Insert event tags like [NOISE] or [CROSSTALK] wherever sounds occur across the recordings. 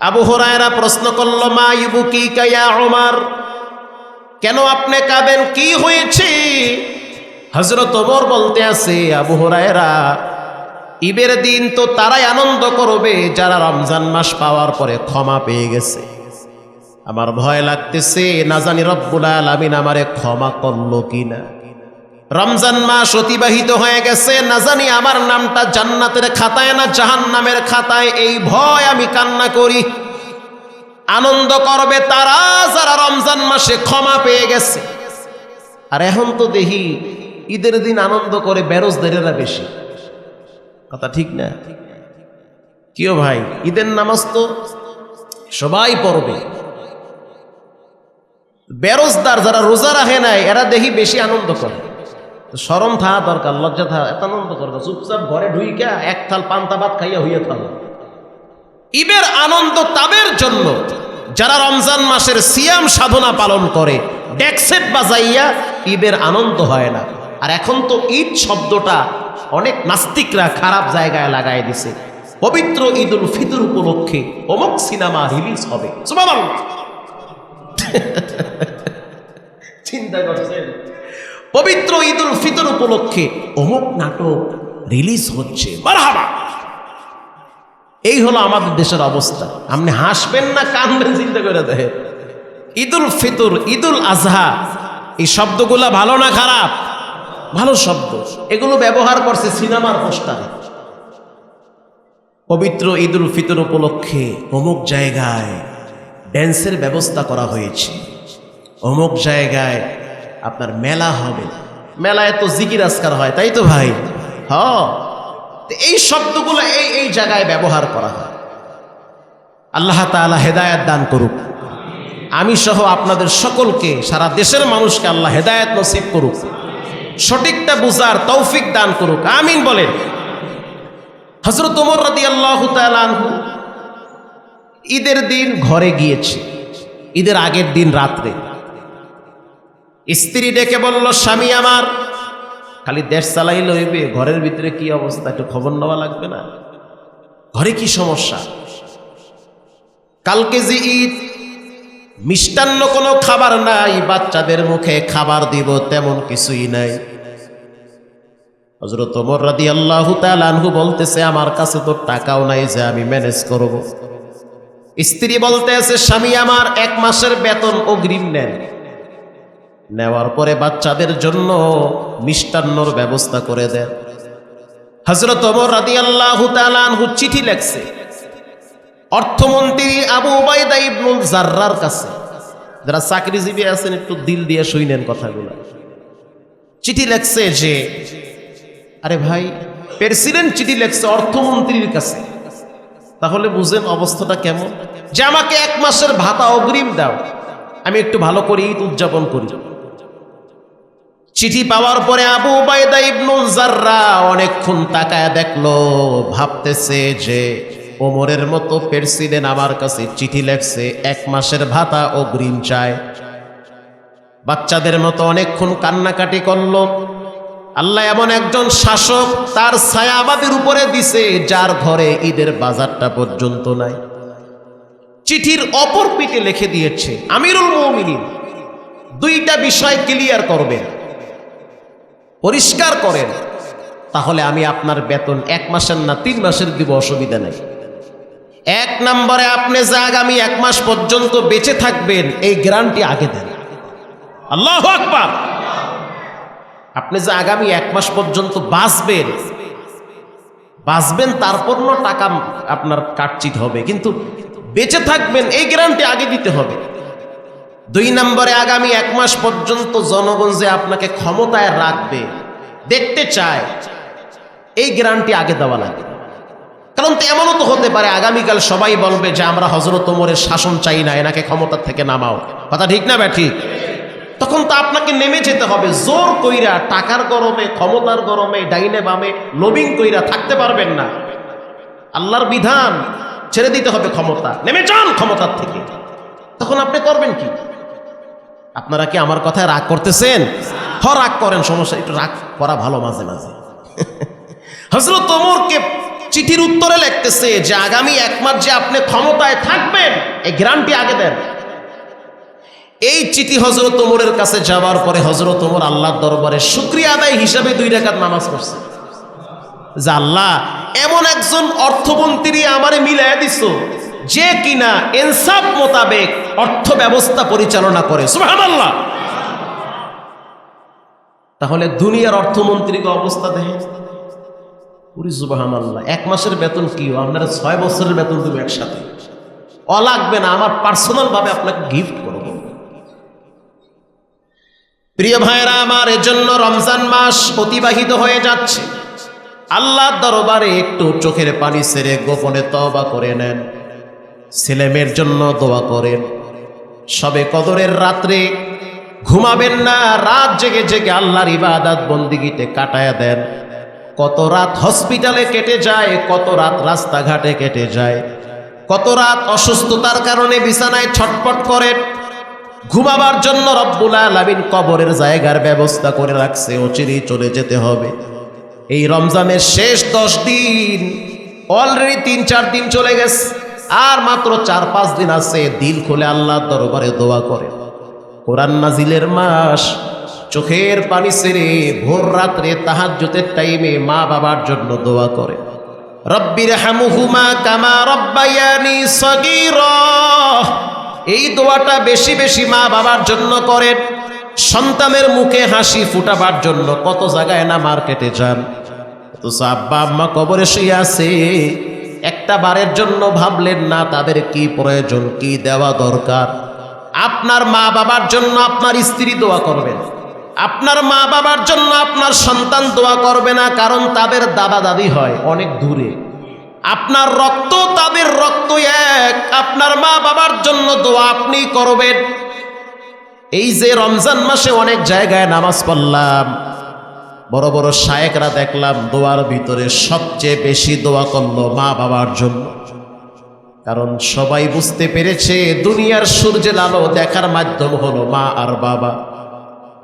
আবু হরায়রা প্রশ্ন করল, মা ইবুকি কায়া ওমার কেন আপনি কাঁদেন? কি হয়েছে? হজরত ওমর বলতে আছে, আবু হরায়রা, ঈদের দিন তো তারাই আনন্দ করবে, যারা রমজান মাস পাওয়ার পরে ক্ষমা পেয়ে গেছে। আমার ভয় লাগতেছে, না জানি রব্বুল আলামিন আমারে ক্ষমা করল কিনা। রমজান মাস অতিবাহিত হয়ে গেছে, না জানি আমার নামটা জান্নাতের খাতায় না জাহান্নামের খাতায়, এই ভয় আমি কান্না করি। আনন্দ করবে তারা যারা রমজান মাসে ক্ষমা পেয়ে গেছে। আর এখন তো দেখি ঈদের দিন আনন্দ করে বেরোজদেরেরা বেশি। কথা ঠিক না? কিও ভাই, ঈদের নামাজ তো সবাই পড়বে। বেরোজদার যারা রোজা রাখে নাই, এরা দেখি বেশি আনন্দ করে। সরম থাকা দরকার, লজ্জা থাকা এত আনন্দ দরকার চুপচাপ ঘরে ঢুইকা এক থাল পান্তা ভাত খাইয়া হইয়া থাকো ঈদের আনন্দ তাদের জন্য, যারা রমজান মাসের সিয়াম সাধনা পালন করে ডেকসেট বাজাইয়া ঈদের আনন্দ হয় না। আর এখন তো ঈদ শব্দটা অনেক নাস্তিকরা খারাপ জায়গায় লাগাই দিছে। পবিত্র ঈদ উল ফিতর উপলক্ষে অমুক সিনেমা রিলিজ হবে। [LAUGHS] চিন্তা করছেন? পবিত্র ঈদুল ফিতর উপলক্ষে অমুক নাটক রিলিজ হচ্ছে। এই হলো আমাদের দেশের অবস্থা। আপনি হাসবেন না কানবেন চিন্তা করে দেখেন। ঈদুল ফিতর, ঈদুল আজহা, এই শব্দগুলা ভালো না খারাপ? ভালো শব্দ। এগুলো ব্যবহার করছে সিনেমার পোস্টারে। পবিত্র ঈদুল ফিতর উপলক্ষে অমুক জায়গায় ড্যান্সের ব্যবস্থা করা হয়েছে। অমুক জায়গায় আপনার মেলা হবে। মেলায় তো জিকির আজকার হয়, তাই তো ভাই? হ। এই শব্দগুলো এই এই জায়গায় ব্যবহার করা হয়। আল্লাহ তাআলা হেদায়াত দান করুক। আমি সহ আপনাদের সকলকে, সারা দেশের মানুষকে আল্লাহ হেদায়াত নসিব করুক। সঠিকটা বুঝার তৌফিক দান করুক। আমিন বলেন। হজরত আল্লাহ ঈদের দিন ঘরে গিয়েছে। ঈদের আগের দিন রাত্রে। স্ত্রী ডেকে বলল, স্বামী আমার। খালি দেশ চালাই লইবে ঘরের ভিতরে কি অবস্থা, একটু খবর নেওয়া লাগবে না? ঘরে কি সমস্যা? কালকে যে ঈদ, মিষ্টান্ন কোনো খাবার নাই, বাচ্চাদের মুখে খাবার দিব, তেমন কিছুই নাই। হজরত ওমর রাদি আল্লাহ আনহু বলতেছে, আমার কাছে তো টাকাও নাই যে আমি ম্যানেজ করব। স্ত্রী বলতে আছে স্বামী আমার, এক মাসের বেতন অগ্রিম নেন। নেওয়ার পরে বাচ্চাদের জন্য মিষ্টান্নর ব্যবস্থা করে দেন। হজরত ওমর রাদি আল্লাহ চিঠি লেখছে। অর্থমন্ত্রী আবু উবাইদা ইবনুল জার্রার কাছে। যারা চাকরিজীবী আছেন, একটু দিল দিয়ে শুইনেন কথাগুলো। চিঠি লেখছে যে, আরে ভাই প্রেসিডেন্ট চিঠি লেখছে অর্থমন্ত্রীর কাছে। তাহলে বুঝেন অবস্থাটা কেমন? যে আমাকে এক মাসের ভাতা অগ্রিম দাও। আমি একটু ভালো করে ঈদ উদযাপন করি। চিঠি পাওয়ার পরে আবু উবাইদা ইবনুল জাররা অনেকক্ষণ তাকায় দেখল, ভাবতেছে যে ওমরের মতো প্রেসিডেন্ট আমার কাছে চিঠি লেখছে, এক মাসের ভাতা অগ্রিম চায়। বাচ্চাদের মতো অনেকক্ষণ কান্নাকাটি করল। আল্লাহ এমন একজন শাসক, তার ছায়া আমাদের উপরে দিছে, যার ঘরে ঈদের বাজারটা পর্যন্ত নাই। চিঠির অপর পিঠে লিখে দিয়েছে, আমিরুল মৌমিনিন, দুইটা বিষয় ক্লিয়ার করবেন। পরিষ্কার করেন, তাহলে আমি আপনার বেতন এক মাসের না তিন মাসের দিব, অসুবিধা নেই। এক নম্বরে আপনি যে আগামী এক মাস পর্যন্ত বেঁচে থাকবেন, এই গ্যারান্টি আগে দেন। আল্লাহ আকবার! আপনি যে আগামী এক মাস পর্যন্ত বাঁচবেন বাঁচবেন তারপর টাকা আপনার কাটচিট হবে, কিন্তু বেঁচে থাকবেন, এই গ্যারান্টি আগে দিতে হবে। দুই নম্বরে আগামী এক মাস পর্যন্ত জনগণ যে আপনাকে ক্ষমতায় রাখবে, দেখতে চায়, এই গ্যারান্টি আগে দেওয়া লাগে। কারণ এমনও তো হতে পারে, আগামীকাল সবাই বলবে যে আমরা হজরত ওমরের শাসন চাই না, এনাকে ক্ষমতার থেকে নামাও। কথা ঠিক না ব্যা ঠিক। তখন তো আপনাকে নেমে যেতে হবে, জোর কইরা, টাকার গরমে, ক্ষমতার গরমে, ডাইনে বামে, লবিং কইরা থাকতে পারবেন না। আল্লাহর বিধান ছেড়ে দিতে হবে ক্ষমতা। নেমে যান ক্ষমতার থেকে। তখন আপনি করবেন কি? আপনারা কি আমার কথায় রাগ করতেছেন? হ, রাগ করেন, সমস্যা একটু রাগ করা ভালো মাঝে মাঝে। [LAUGHS] হজরত ওমরকে চিঠির উত্তরে লিখতেছে যে, আগামী এক মাস যে আপনি ক্ষমতায় থাকবেন, এই গ্যারান্টি আগে দেন। এই চিঠি হজরত ওমরের কাছে যাওয়ার পরে হজরত ওমর আল্লাহর দরবারে শুক্রিয়া আদায় হিসাবে দুই রাকাত নামাজ পড়ছে। যে আল্লাহ, এমন একজন অর্থমন্ত্রী আমারে মিলাই দিছ যে কিনা ইনসাফ মোতাবেক অর্থ ব্যবস্থা পরিচালনা করে। সুবহানাল্লাহ! তাহলে দুনিয়ার অর্থমন্ত্রীকে অবস্থা দেখে পুরি সুবাহান আল্লাহ এক মাসের বেতন কি? আপনারা ছয় বছরের বেতন দেবো একসাথে। অ লাগবে না, আমার পার্সোনাল ভাবে আপনাকে গিফট করব। প্রিয় ভাইরা আমার এজন্য রমজান মাস অতিবাহিত হয়ে যাচ্ছে। আল্লাহ দরবারে একটু চোখের পানি সেরে গোপনে তবা করে নেন। ছেলেমেয়ের জন্য দোয়া করেন। সবে কদরের রাত্রে ঘুমাবেন না, রাত জেগে জেগে আল্লাহর ইবাদাত বন্দিগিতে কাটায়া দেন। কত রাত হসপিটালে কেটে যায়, কত রাত রাস্তাঘাটে কেটে যায়। কত রাত অসুস্থতার কারণে বিছানায় ছটপট করেন ঘুমাবার জন্য রব্বুল আলামিন কবরের জায়গার ব্যবস্থা করে রাখছে, অচিরেই চলে যেতে হবে। এই রমজানের শেষ দশ দিন অলরেডি তিন চার দিন চলে গেছে। আর মাত্র চার, পাঁচ দিন আছে, দিল খুলে আল্লাহ দরবারে দোয়া করে। কোরআন নাজিলের মাস, চোখের পানি সেরে ভোর রাত্রে তাহাজ্জুদের টাইমে মা বাবার জন্য দোয়া করে। রব্বির হামুহুমা কামা রব্বায়ানি সগীরা। এই দোয়াটা বেশি বেশি মা বাবার জন্য করেন সন্তানের মুখে হাসি ফুটাবার জন্য কত জায়গায় না মার্কেটে যান। তো আব্বা আম্মা কবরে শুয়ে আছে। একটা বারের জন্য ভাবলেন, না, তাদের কি প্রয়োজন, কি দেওয়া দরকার? আপনার মা বাবার জন্য আপনার স্ত্রী দোয়া করবেন আপনার মা বাবার জন্য আপনার সন্তান দোয়া করবে না, কারণ তাদের দাদা দাদি হয় অনেক দূরে। আপনার রক্ত, তাদের রক্ত এক। আপনার মা বাবার জন্য দোয়া আপনি করবেন। এই যে রমজান মাসে অনেক জায়গায় নামাজ পড়লাম বড় বড় শায়েকরা দেখলাম দোয়ার ভিতরে সবচেয়ে বেশি দোয়া করল মা বাবার জন্য। কারণ সবাই বুঝতে পেরেছে, দুনিয়ার সূর্যের আলো দেখার মাধ্যম হলো মা আর বাবা।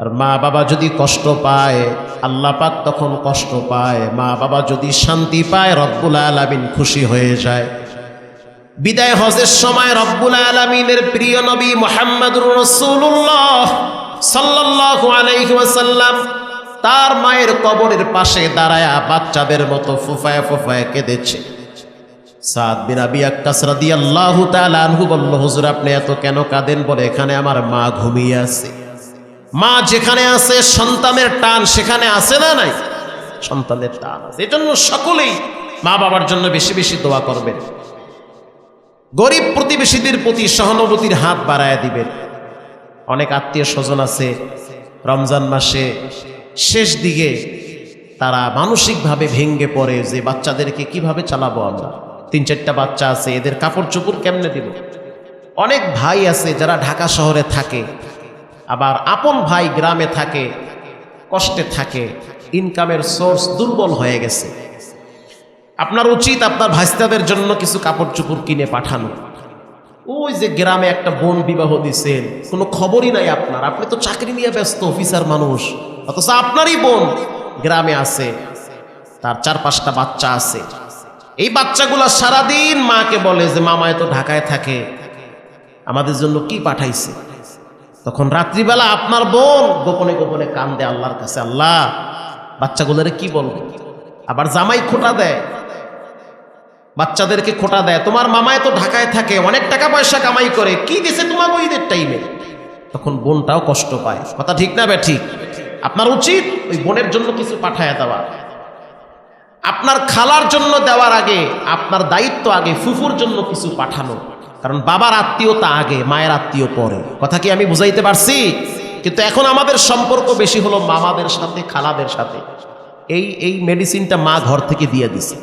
আর মা বাবা যদি কষ্ট পায়, আল্লাহ পাক তখন কষ্ট পায়। মা বাবা যদি শান্তি পায়, রব্বুল আলামিন খুশি হয়ে যায়। বিদায় হজের সময় রব্বুল আলমিনের প্রিয় নবী মোহাম্মদুর রসুল্লাহ সাল্লাল্লাহু আলাইহি ওয়াসাল্লাম তার মায়ের কবরের পাশে দাঁড়ায়া বাচ্চাদের মতো ফুফায় ফুফায় কেঁদেছে। সাদ বিন আবি আক্কাস রাদিয়াল্লাহু তাআলা বলল, হুজুর, আপনি এত কেন কাঁদেন? বলে, এখানে আমার মা ঘুমিয়ে আছে। মা যেখানে আছে, সন্তানের টান সেখানে আছে না নাই? সন্তানের টান আছে। এজন্য সকলেই মা বাবার জন্য বেশি বেশি দোয়া করবেন। গরিব প্রতিবেশীদের প্রতি সহানুভূতির হাত বাড়ায় দিবেন। অনেক আত্মীয় স্বজন আছে, রমজান মাসে শেষ দিকে তারা মানসিকভাবে ভেঙ্গে পড়ে যে বাচ্চাদেরকে কীভাবে চালাবো আমরা? তিন, চারটা বাচ্চা আছে, এদের কাপড় চোপড় কেমনে দিব? অনেক ভাই আছে যারা ঢাকা শহরে থাকে, আবার আপন ভাই গ্রামে থাকে, কষ্টে থাকে ইনকামের সোর্স দুর্বল হয়ে গেছে। আপনার উচিত আপনার ভাইস্তাদের জন্য কিছু কাপড় চোপড় কিনে পাঠানো। ওই যে গ্রামে একটা বোন বিবাহ দিছেন কোনো খবরই নাই আপনার। আপনি তো চাকরি নিয়ে ব্যস্ত, অফিসার মানুষ। অথচ আপনারই বোন গ্রামে আছে, তার চার পাঁচটা বাচ্চা আছে। এই বাচ্চাগুলা সারাদিন মাকে বলে যে মামায় তো ঢাকায় থাকে, আমাদের জন্য কি পাঠাইছে? তখন রাত্রিবেলা আপনার বোন গোপনে গোপনে কান দেয় আল্লাহর কাছে, আল্লাহ, বাচ্চাগুলোরে কি বলব? আবার জামাই খোটা দেয়। বাচ্চাদেরকে খোটা দেয়, তোমার মামায় তো ঢাকায় থাকে, অনেক টাকা পয়সা কামাই করে, কি দিছে তোমাকে ঈদের টাইমে? তখন বোনটাও কষ্ট পায়। কথা ঠিক না বে ঠিক? আপনার উচিত ওই বোনের জন্য কিছু পাঠায় দেওয়া। আপনার খালার জন্য দেওয়ার আগে, আপনার দায়িত্ব আগে ফুফুর জন্য কিছু পাঠানো। কারণ বাবার আত্মীয়তা আগে, মায়ের আত্মীয় পরে। কথা কি আমি বুঝাইতে পারছি? কিন্তু এখন আমাদের সম্পর্ক বেশি হলো মামাদের সাথে, খালাদের সাথে। এই এই মেডিসিনটা মা ঘর থেকে দিয়ে দিছে।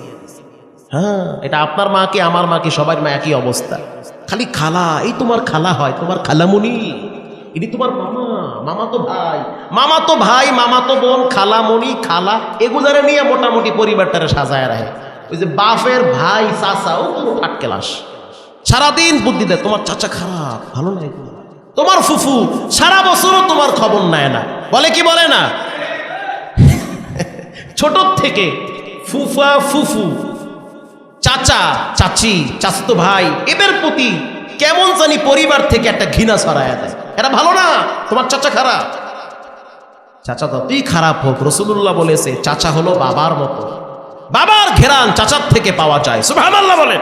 হ্যাঁ এটা আপনার মাকে, আমার মাকে, সবার মা একই অবস্থা। খালি খালা, এই তোমার খালা হয়, তোমার খালামুনি। ইনি তোমার মামা। মামা তো ভাই। মামা তো ভাই মামা তো বোন খালামণি খালা এগুলারে নিয়ে মোটামুটি পরিবারটারে সাজায় রাখে। ওই যে বাফের ভাই চাচা ও ঠাট ক্লাস। সারাদিন বুদ্ধি দেয় তোমার চাচা খারাপ ভালো নাই তোমার ফুফু সারা বছরও তোমার খবর নেয় না। বলে কি বলে না? [LAUGHS] ছোট থেকে ফুফা ফুফু চাচা চাচি চাচতো ভাই এদের প্রতি কেমন জানি পরিবার থেকে একটা ঘৃণা ছড়ায় দেয়। এটা ভালো না, তোমার চাচা খারাপ। চাচা যতই খারাপ হোক রসুল্লাহ বলেছে, চাচা হলো বাবার মতো। বাবার ঘেরান চাচার থেকে পাওয়া যায়। সুবহানাল্লাহ বলেন।